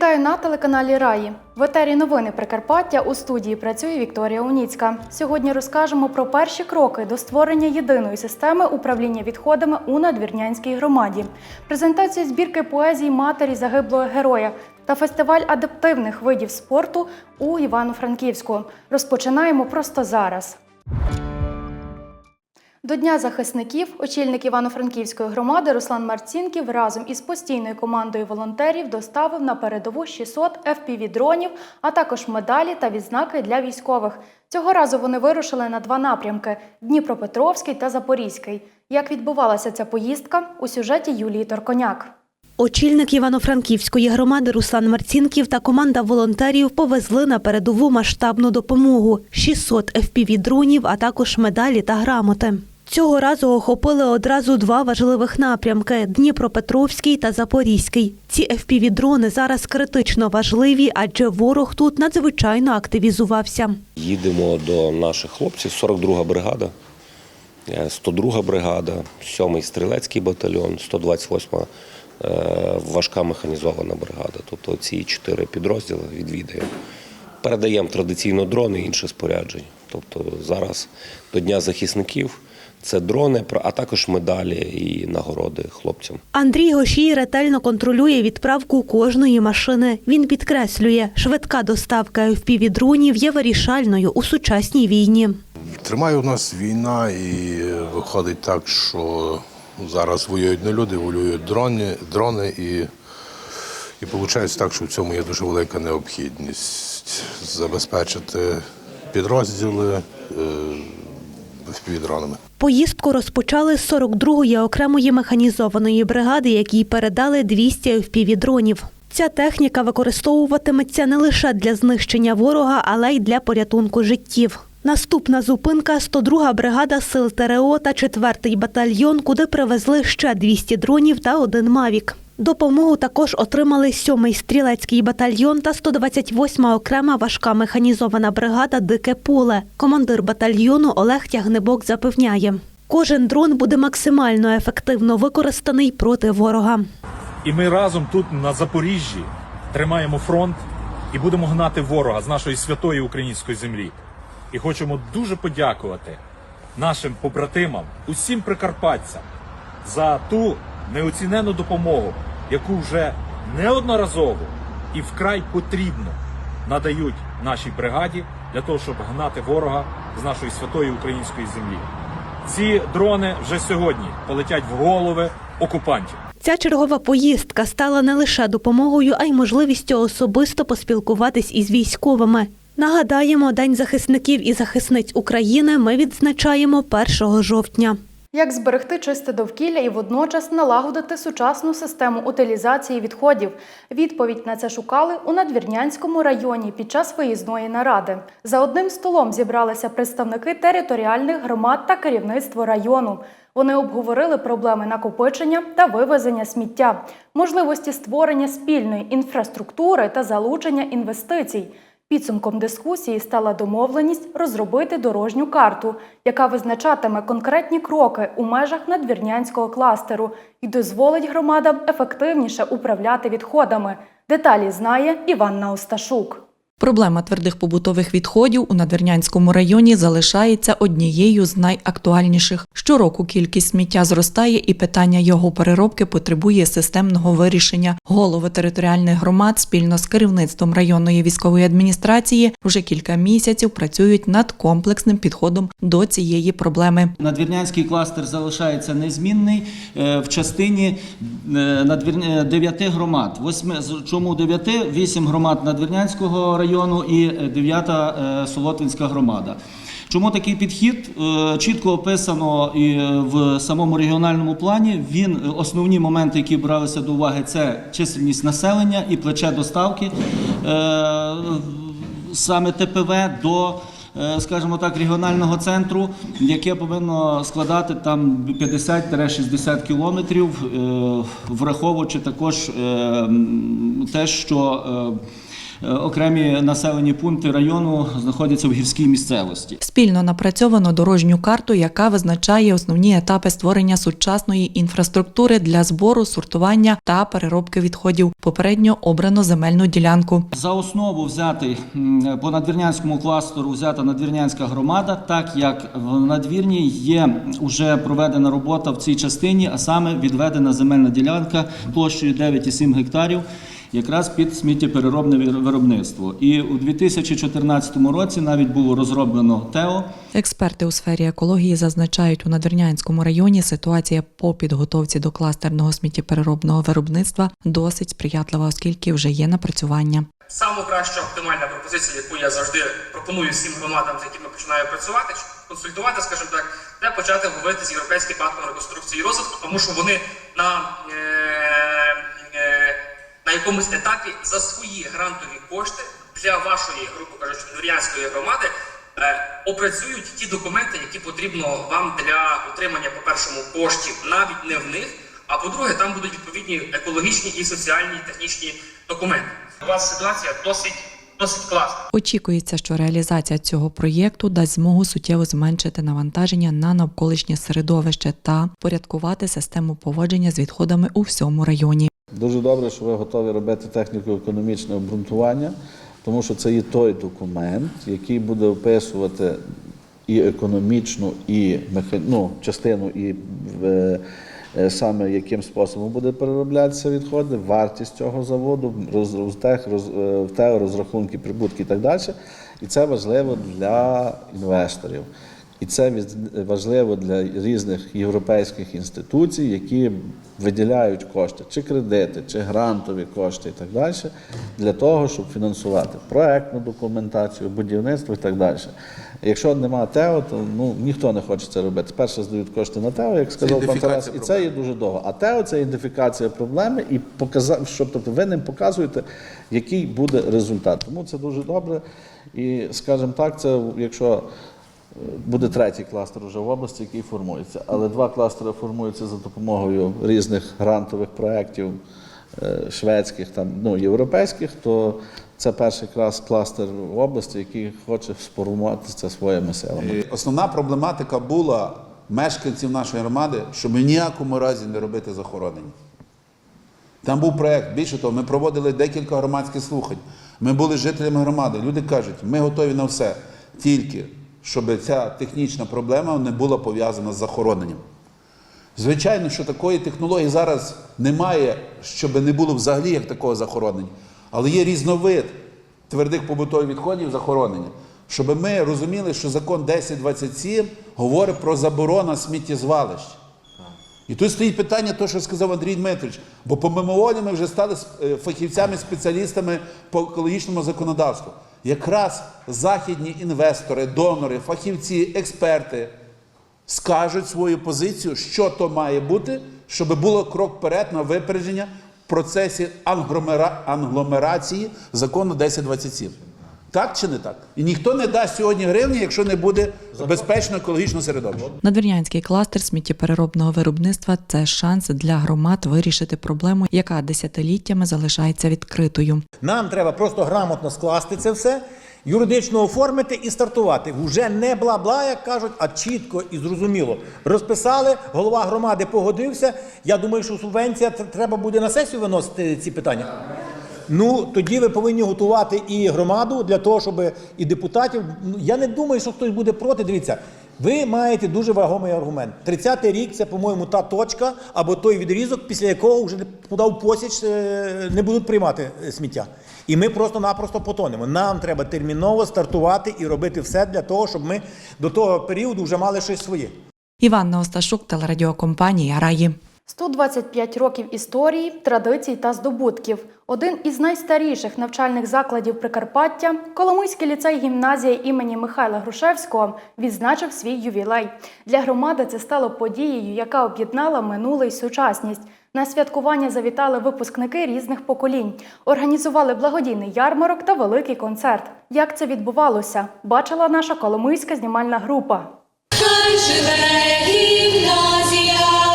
Вітаю на телеканалі Раї. В етері новини Прикарпаття у студії працює Вікторія Уніцька. Сьогодні розкажемо про перші кроки до створення єдиної системи управління відходами у надвірнянській громаді, презентацію збірки поезії матері загиблого героя та фестиваль адаптивних видів спорту у Івано-Франківську. Розпочинаємо просто зараз. До Дня захисників очільник Івано-Франківської громади Руслан Марцінків разом із постійною командою волонтерів доставив на передову 600 FPV-дронів, а також медалі та відзнаки для військових. Цього разу вони вирушили на два напрямки Дніпропетровський та Запорізький. Як відбувалася ця поїздка у сюжеті Юлії Торконяк. Очільник Івано-Франківської громади Руслан Марцінків та команда волонтерів повезли на передову масштабну допомогу – 600 FPV-дронів, а також медалі та грамоти. Цього разу охопили одразу два важливих напрямки – Дніпропетровський та Запорізький. Ці FPV-дрони зараз критично важливі, адже ворог тут надзвичайно активізувався. Їдемо до наших хлопців, 42 бригада, е, 102 бригада, 7-й стрілецький батальйон, 128 е, важка механізована бригада. Тобто ці чотири підрозділи відвідаємо. Передаємо традиційно дрони і інше спорядження. Тобто зараз до Дня захисників це дрони, а також медалі і нагороди хлопцям. Андрій Гошій ретельно контролює відправку кожної машини. Він підкреслює, швидка доставка FPV-дронів є вирішальною у сучасній війні. Тримає у нас війна і виходить так, що зараз воюють не люди, воюють дрони, дрони і, і виходить так, що в цьому є дуже велика необхідність забезпечити підрозділи е, Поїздку розпочали з 42-ї окремої механізованої бригади, якій передали 200 FPV-дронів. Ця техніка використовуватиметься не лише для знищення ворога, але й для порятунку життів. Наступна зупинка 102-га бригада сил ТРО та 4-й батальйон, куди привезли ще 200 дронів та один мавік. Допомогу також отримали 7-й стрілецький батальйон та 128-ма окрема важка механізована бригада Дике поле. Командир батальйону Олег Тягнебок запевняє, кожен дрон буде максимально ефективно використаний проти ворога. І ми разом тут на Запоріжжі тримаємо фронт і будемо гнати ворога з нашої святої української землі. І хочемо дуже подякувати нашим побратимам, усім прикарпатцям за ту неоцінену допомогу, яку вже неодноразово і вкрай потрібно надають нашій бригаді для того, щоб гнати ворога з нашої святої української землі. Ці дрони вже сьогодні полетять в голови окупантів. Ця чергова поїздка стала не лише допомогою, а й можливістю особисто поспілкуватись із військовими. Нагадаємо, День захисників і захисниць України ми відзначаємо 1 жовтня. Як зберегти чисте довкілля і водночас налагодити сучасну систему утилізації відходів? Відповідь на це шукали у Надвірнянському районі під час виїзної наради. За одним столом зібралися представники територіальних громад та керівництво району. Вони обговорили проблеми накопичення та вивезення сміття, можливості створення спільної інфраструктури та залучення інвестицій. Підсумком дискусії стала домовленість розробити дорожню карту, яка визначатиме конкретні кроки у межах надвірнянського кластеру і дозволить громадам ефективніше управляти відходами. Деталі знає Іванна Осташук. Проблема твердих побутових відходів у Надвірнянському районі залишається однією з найактуальніших. Щороку кількість сміття зростає, і питання його переробки потребує системного вирішення. Голови територіальних громад спільно з керівництвом районної військової адміністрації вже кілька місяців працюють над комплексним підходом до цієї проблеми. Надвірнянський кластер залишається незмінний е, в частині е, е, дев'яти громад. Восьми, чому дев'яти? Вісім громад Надвірнянського району і е, дев'ята е, Солотвинська громада. Чому такий підхід? Е, Чітко описано і е, в самому регіональному плані. Він е, основні моменти, які бралися до уваги, це чисельність населення і плече доставки е, саме ТПВ до е, скажімо так, регіонального центру, яке повинно складати там 50-60 кілометрів, е, враховуючи також е, те, що е, окремі населені пункти району знаходяться в гірській місцевості. Спільно напрацьовано дорожню карту, яка визначає основні етапи створення сучасної інфраструктури для збору, сортування та переробки відходів. Попередньо обрано земельну ділянку. За основу взятий м, по надвірнянському кластеру взята надвірнянська громада, так як в надвірні є вже проведена робота в цій частині, а саме відведена земельна ділянка площею 9,7 гектарів. Якраз під сміттєпереробне виробництво. І у 2014 році навіть було розроблено ТЕО, Експерти у сфері екології зазначають, у Надвірнянському районі ситуація по підготовці до кластерного сміттєпереробного виробництва досить сприятлива, оскільки вже є напрацювання. Саму краща оптимальна пропозиція, яку я завжди пропоную всім громадам, з якими починаю працювати, консультувати, скажімо так, де почати говорити з Європейським банком реконструкції і розвитку, тому що вони на, е, на якомусь етапі за свої грантові кошти для вашої, грубо кажучи, Нур'янської громади е, опрацюють ті документи, які потрібно вам для отримання, по-першому, коштів навіть не в них. А по-друге, там будуть відповідні екологічні і соціальні і технічні документи. У вас ситуація досить досить класна. Очікується, що реалізація цього проєкту дасть змогу суттєво зменшити навантаження на навколишнє середовище та порядкувати систему поводження з відходами у всьому районі. Дуже добре, що ви готові робити техніко-економічне обґрунтування, тому що це є той документ, який буде описувати і економічну, і меха... ну, частину, і е, е, саме яким способом буде перероблятися відходи, вартість цього заводу, роз, тех, роз, е, в тео, розрахунки, прибутки і так далі. І це важливо для інвесторів. І це важливо для різних європейських інституцій, які виділяють кошти, чи кредити, чи грантові кошти і так далі, для того, щоб фінансувати проектну документацію, будівництво і так далі. Якщо немає ТЕО, то ну, ніхто не хоче це робити. Перше здають кошти на ТЕО, як сказав пан Тарас, і це є дуже довго. А ТЕО це ідентифікація проблеми, і показа... щоб тобто ви ним показуєте, який буде результат. Тому це дуже добре. І, скажімо так, це якщо Буде третій кластер вже в області, який формується. Але два кластери формуються за допомогою різних грантових проєктів е, шведських, там, ну, європейських, то це перший клас кластер в області, який хоче сформувати це своїми силами. Основна проблематика була мешканців нашої громади, щоб в ніякому разі не робити захоронення. Там був проєкт. Більше того, ми проводили декілька громадських слухань. Ми були жителями громади. Люди кажуть, ми готові на все, тільки щоб ця технічна проблема не була пов'язана з захороненням. Звичайно, що такої технології зараз немає, щоб не було взагалі як такого захоронення. Але є різновид твердих побутових відходів захоронення. Щоб ми розуміли, що закон 1027 говорить про заборону сміттєзвалищ. І тут стоїть питання, то, що сказав Андрій Дмитрович, бо по мимоволі ми вже стали е, фахівцями, спеціалістами по екологічному законодавству. Якраз західні інвестори, донори, фахівці, експерти скажуть свою позицію, що то має бути, щоб було крок вперед на випередження в процесі англомера- англомерації закону 1027. Так чи не так? І ніхто не дасть сьогодні гривні, якщо не буде безпечно екологічного середовища. Надвірнянський кластер сміттєпереробного виробництва це шанс для громад вирішити проблему, яка десятиліттями залишається відкритою. Нам треба просто грамотно скласти це все, юридично оформити і стартувати. Уже не бла-бла, як кажуть, а чітко і зрозуміло. Розписали, голова громади погодився. Я думаю, що субвенція тр- треба буде на сесію виносити ці питання. Ну, тоді ви повинні готувати і громаду для того, щоб і депутатів. Ну, Я не думаю, що хтось буде проти. Дивіться, ви маєте дуже вагомий аргумент. 30-й рік це, по-моєму, та точка або той відрізок, після якого вже подав посіч е, не будуть приймати е, сміття. І ми просто-напросто потонемо. Нам треба терміново стартувати і робити все для того, щоб ми до того періоду вже мали щось своє. Іванна Осташук, телерадіокомпанія Раї. 125 років історії, традицій та здобутків. Один із найстаріших навчальних закладів Прикарпаття, Коломийський ліцей гімназія імені Михайла Грушевського, відзначив свій ювілей. Для громади це стало подією, яка об'єднала минуле й сучасність. На святкування завітали випускники різних поколінь, організували благодійний ярмарок та великий концерт. Як це відбувалося, бачила наша коломийська знімальна група. Хай живе гімназія,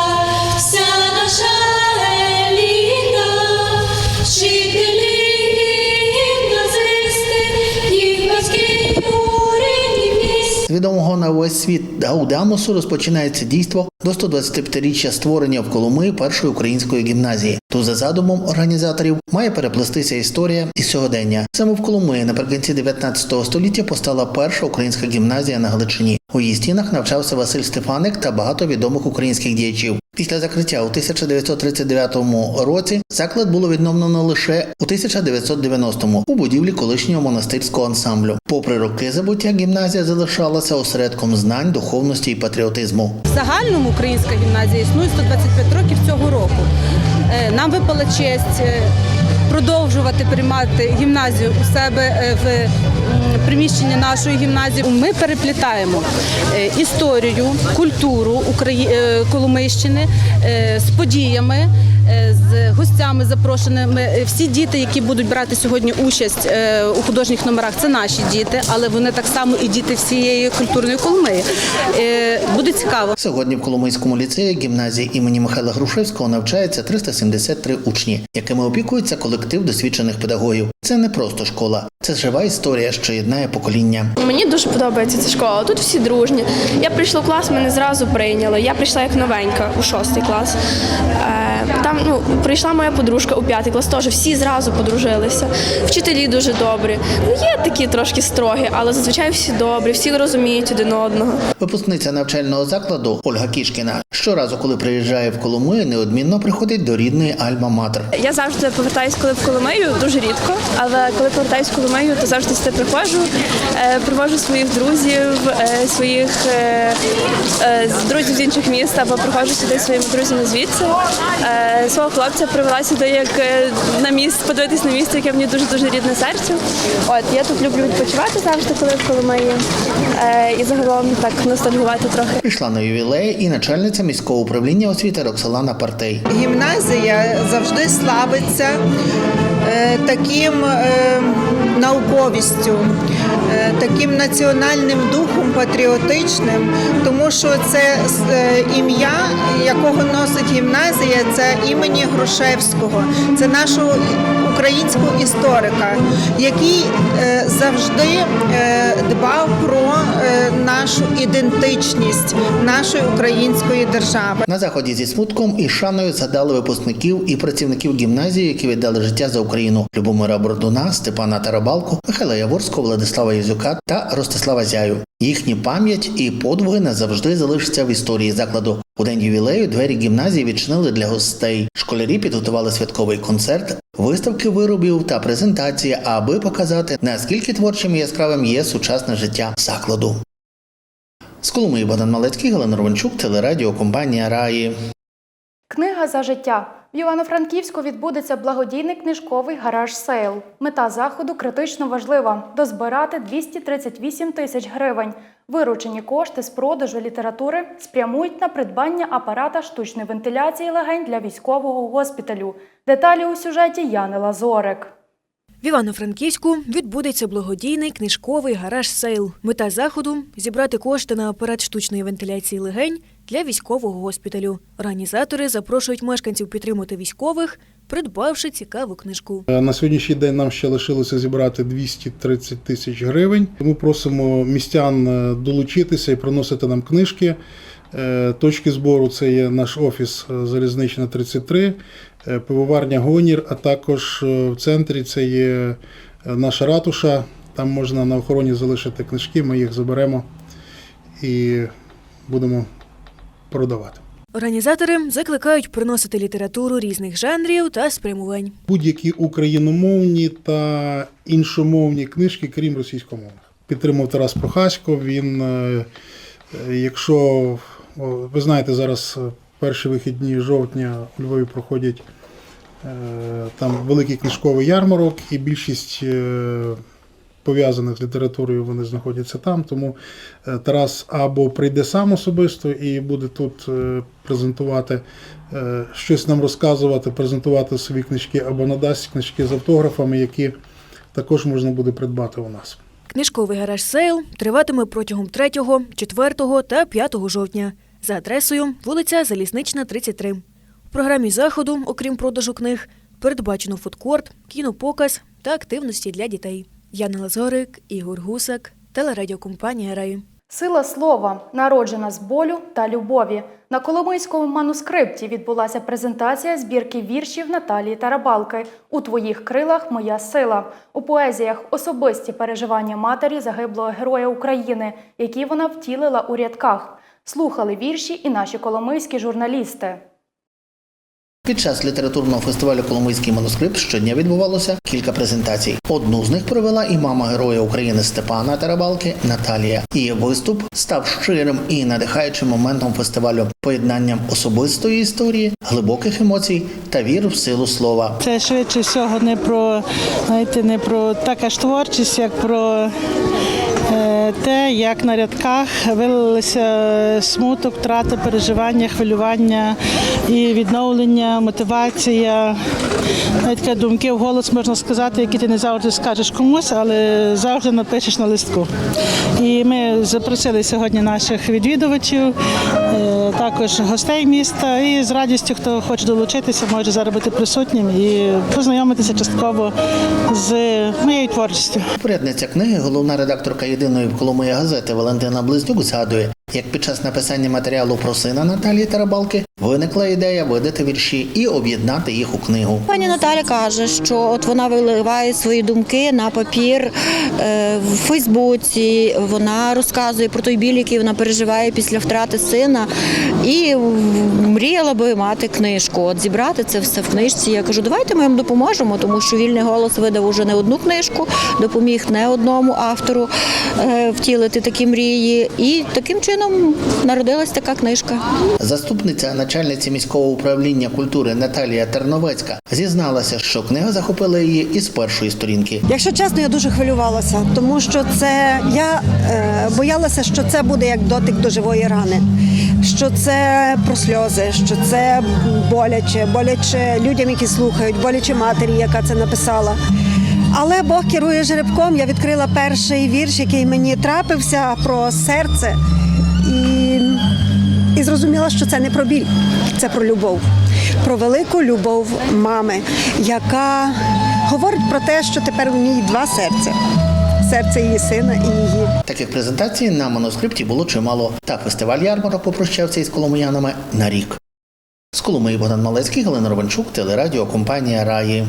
відомого на весь світ Гаудамусу розпочинається дійство до 125-річчя створення в Коломиї першої української гімназії. Тут за задумом організаторів має переплестися історія і сьогодення. Саме в Коломиї наприкінці 19 століття постала перша українська гімназія на Галичині. У її стінах навчався Василь Стефаник та багато відомих українських діячів. Після закриття у 1939 році заклад було відновлено лише у 1990-му у будівлі колишнього монастирського ансамблю. Попри роки забуття, гімназія залишалася осередком знань, духовності і патріотизму. В загальному українська гімназія існує 125 років цього року. Е, Нам випала честь е, продовжувати приймати гімназію у себе е, в приміщенні нашої гімназії. Ми переплітаємо історію, культуру України Коломийщини з подіями. Е, З гостями запрошеними Е, всі діти, які будуть брати сьогодні участь е, у художніх номерах, це наші діти, але вони так само і діти всієї культурної Коломиї. Буде цікаво. Сьогодні в Коломийському ліцеї гімназії імені Михайла Грушевського навчається 373 учні, якими опікується колектив досвідчених педагогів. Це не просто школа, це жива історія, що єднає покоління. Мені дуже подобається ця школа. Тут всі дружні. Я прийшла в клас, мене зразу прийняли. Я прийшла як новенька у шостий клас. Е, Там ну, прийшла моя подружка у п'ятий клас, теж всі зразу подружилися. Вчителі дуже добрі. Ну, є такі трошки строгі, але зазвичай всі добрі, всі розуміють один одного. Випускниця навчального закладу Ольга Кішкіна щоразу, коли приїжджає в Коломию, неодмінно приходить до рідної Альма-Матер. Я завжди повертаюсь, коли в Коломию, дуже рідко. Але коли повертаюсь в Коломию, то завжди сюди приходжу, е, привожу своїх друзів, е, своїх е, друзів з інших міст, або приходжу сюди своїми друзями звідси. Е, Свого хлопця привела сюди як е, на місце, подивитись на місце, яке мені дуже дуже рідне серцю. От я тут люблю відпочивати завжди, коли в Коломиї. Е, І загалом так ностальгувати трохи. Прийшла на ювілей і начальниця міського управління освіти Роксолана Партей. Гімназія завжди славиться е, таким е, науковістю, таким національним духом патріотичним, тому що це е, ім'я, якого носить гімназія, це імені Грушевського, це нашого українського історика, який е, завжди е, дбав про нашу ідентичність нашої української держави. На заході зі смутком і шаною згадали випускників і працівників гімназії, які віддали життя за Україну: Любомира Бордуна, Степана Тарабалку, Михайла Яворського, Владислава Єзюка та Ростислава Зяю. Їхні пам'ять і подвиги назавжди залишаться в історії закладу. У день ювілею двері гімназії відчинили для гостей. Школярі підготували святковий концерт, виставки виробів та презентації, аби показати, наскільки творчим і яскравим є сучасне життя закладу. З Коломиї Богдан Малецький, Галина Ровенчук, телерадіо компанія Раї. Книга за життя. В Івано-Франківську відбудеться благодійний книжковий гараж сейл. Мета заходу критично важлива дозбирати 238 тисяч гривень. Виручені кошти з продажу літератури спрямують на придбання апарата штучної вентиляції легень для військового госпіталю. Деталі у сюжеті Яни Лазорик. В Івано-Франківську відбудеться благодійний книжковий гараж сейл. Мета заходу зібрати кошти на апарат штучної вентиляції легень для військового госпіталю. Організатори запрошують мешканців підтримати військових, придбавши цікаву книжку. На сьогоднішній день нам ще лишилося зібрати 230 тисяч гривень. Тому просимо містян е, долучитися і приносити нам книжки. Е, Точки збору це є наш офіс е, Залізнична 33, е, пивоварня Гонір, а також в центрі це є наша ратуша. Там можна на охороні залишити книжки, ми їх заберемо і будемо продавати. Організатори закликають приносити літературу різних жанрів та спрямувань. будь-які україномовні та іншомовні книжки, крім російськомовних. Підтримав Тарас Прохасько. Він, якщо ви знаєте, зараз е, перші вихідні жовтня у Львові проходять е, там великий книжковий ярмарок, і більшість е, пов'язаних з літературою вони знаходяться там. Тому Тарас або прийде сам особисто і буде тут презентувати щось нам розказувати, презентувати свої книжки, або надасть книжки з автографами, які також можна буде придбати у нас. Книжковий гараж сейл триватиме протягом 3, 4 та 5 жовтня за адресою вулиця Залізнична, 33. У програмі заходу, окрім продажу книг, передбачено фудкорт, кінопоказ та активності для дітей. Яна Лазорик, Ігор Гусак, телерадіокомпанія Раї. Сила слова, народжена з болю та любові. На Коломийському манускрипті відбулася презентація збірки віршів Наталії Тарабалки У твоїх крилах моя сила. У поезіях особисті переживання матері загиблого героя України, які вона втілила у рядках. Слухали вірші і наші коломийські журналісти. Під час літературного фестивалю Коломийський манускрипт щодня відбувалося кілька презентацій. Одну з них провела і мама героя України Степана Тарабалки Наталія. Її виступ став щирим і надихаючим моментом фестивалю, поєднанням особистої історії, глибоких емоцій та вір в силу слова. Це швидше всього не про знаєте, не про така ж творчість, як про е, те, як на рядках вилилися смуток, втрати, переживання, хвилювання і відновлення, мотивація. Навіть такі думки в голос можна сказати, які ти не завжди скажеш комусь, але завжди напишеш на листку. І ми запросили сьогодні наших відвідувачів, е, також гостей міста. І з радістю, хто хоче долучитися, може зараз бути присутнім і познайомитися частково з моєю творчістю. Порядниця книги, головна редакторка єдиної в моєї газети Валентина Близнюк згадує, як під час написання матеріалу про сина Наталії Тарабалки виникла ідея видати вірші і об'єднати їх у книгу. Пані Наталя каже, що от вона виливає свої думки на папір е, в Фейсбуці. Вона розказує про той біль, який вона переживає після втрати сина, і мріяла би мати книжку. От зібрати це все в книжці. Я кажу, давайте ми їм допоможемо, тому що вільний голос видав уже не одну книжку, допоміг не одному автору е, втілити такі мрії. І таким чином народилась така книжка. Заступниця начальниці міського управління культури Наталія Терновецька зізналася, що книга захопила її із першої сторінки. Якщо чесно, я дуже хвилювалася, тому що це я е, боялася, що це буде як дотик до живої рани, що це про сльози, що це боляче, боляче людям, які слухають, боляче матері, яка це написала. Але Бог керує жеребком. Я відкрила перший вірш, який мені трапився про серце, і зрозуміла, що це не про біль, це про любов, про велику любов мами, яка говорить про те, що тепер в ній два серця: серце її сина і її. Таких презентацій на манускрипті було чимало. Та фестиваль ярмарок попрощався із коломиянами на рік. З Коломиї Богдан Малецький, Галина Ровенчук, телерадіокомпанія Раї.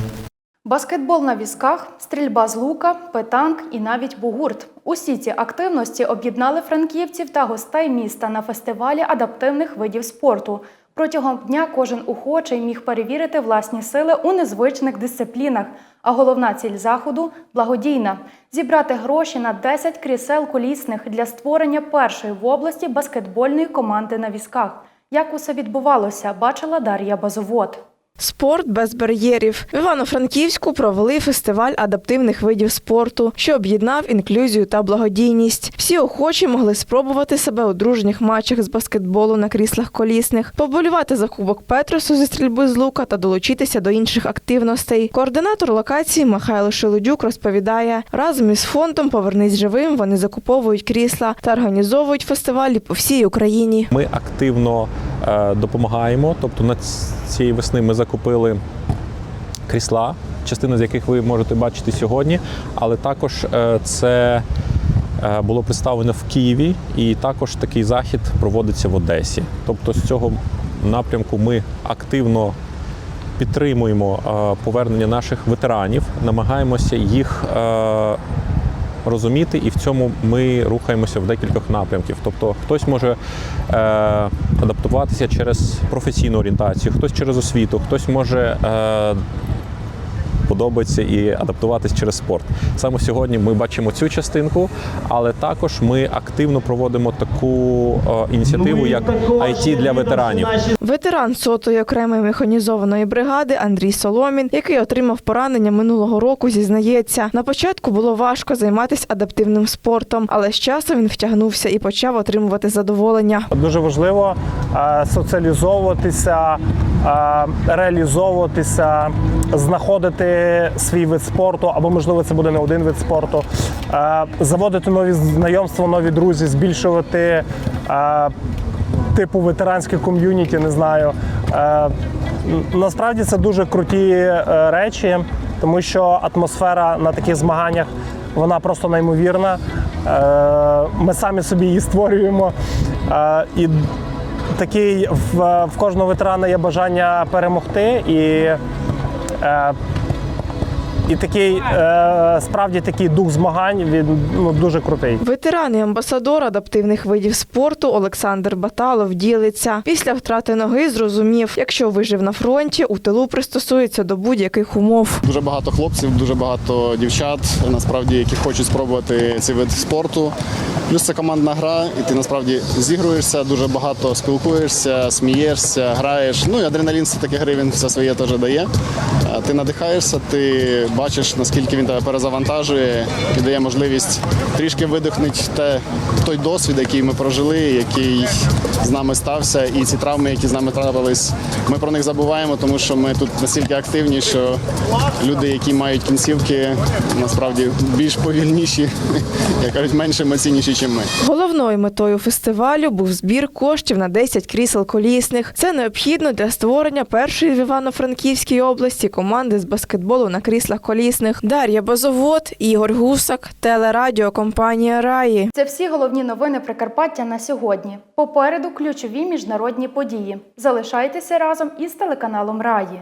Баскетбол на візках, стрільба з лука, петанк і навіть бугурт. Усі ці активності об'єднали франківців та гостей міста на фестивалі адаптивних видів спорту. Протягом дня кожен охочий міг перевірити власні сили у незвичних дисциплінах. А головна ціль заходу благодійна зібрати гроші на 10 крісел колісних для створення першої в області баскетбольної команди на візках. Як усе відбувалося, бачила Дар'я Базовод. Спорт без бар'єрів в Івано-Франківську провели фестиваль адаптивних видів спорту, що об'єднав інклюзію та благодійність. Всі охочі могли спробувати себе у дружніх матчах з баскетболу на кріслах колісних, поболювати за кубок Петросу зі стрільби з лука та долучитися до інших активностей. Координатор локації Михайло Шелудюк розповідає, разом із фондом Повернись живим вони закуповують крісла та організовують фестивалі по всій Україні. Ми активно е, допомагаємо. Тобто на цієї весни ми закупили крісла, частину з яких ви можете бачити сьогодні, але також е, це е, було представлено в Києві, і також такий захід проводиться в Одесі. Тобто з цього напрямку ми активно підтримуємо е, повернення наших ветеранів, намагаємося їх. Розуміти, і в цьому ми рухаємося в декількох напрямків. Тобто хтось може е, адаптуватися через професійну орієнтацію, хтось через освіту, хтось може е, подобається і адаптуватись через спорт. Саме сьогодні ми бачимо цю частинку, але також ми активно проводимо таку е, ініціативу, як IT для ветеранів. Ветеран сотої окремої механізованої бригади Андрій Соломін, який отримав поранення минулого року, зізнається, на початку було важко займатися адаптивним спортом, але з часом він втягнувся і почав отримувати задоволення. Дуже важливо е, соціалізовуватися, е, реалізовуватися, знаходити свій вид спорту, або можливо це буде не один вид спорту, е, заводити нові знайомства, нові друзі, збільшувати. е, Типу ветеранське ком'юніті, не знаю. Е, насправді це дуже круті речі, тому що атмосфера на таких змаганнях вона просто неймовірна. Ми самі собі її створюємо. І такий в кожного ветерана є бажання перемогти і. І такий е, справді такий дух змагань він ну, дуже крутий. Ветеран і амбасадор адаптивних видів спорту Олександр Баталов ділиться. Після втрати ноги зрозумів, якщо вижив на фронті, у тилу пристосується до будь-яких умов. Дуже багато хлопців, дуже багато дівчат, насправді, які хочуть спробувати цей вид спорту. Плюс це командна гра, і ти насправді зігруєшся, дуже багато спілкуєшся, смієшся, граєш. Ну і адреналін все таки гри він все своє теж дає. Ти надихаєшся, ти бачиш, наскільки він тебе перезавантажує і дає можливість трішки видихнути те, той досвід, який ми прожили, який з нами стався, і ці травми, які з нами трапились, ми про них забуваємо, тому що ми тут настільки активні, що люди, які мають кінцівки, насправді більш повільніші, як кажуть, менш емоційніші, ніж ми. Головною метою фестивалю був збір коштів на 10 крісел колісних. Це необхідно для створення першої в Івано-Франківській області команди з баскетболу на кріслах колісних. Дар'я Базовод, Ігор Гусак, телерадіо, компанія Раї. Це всі головні новини Прикарпаття на сьогодні. Попереду ключові міжнародні події. Залишайтеся разом із телеканалом Раї.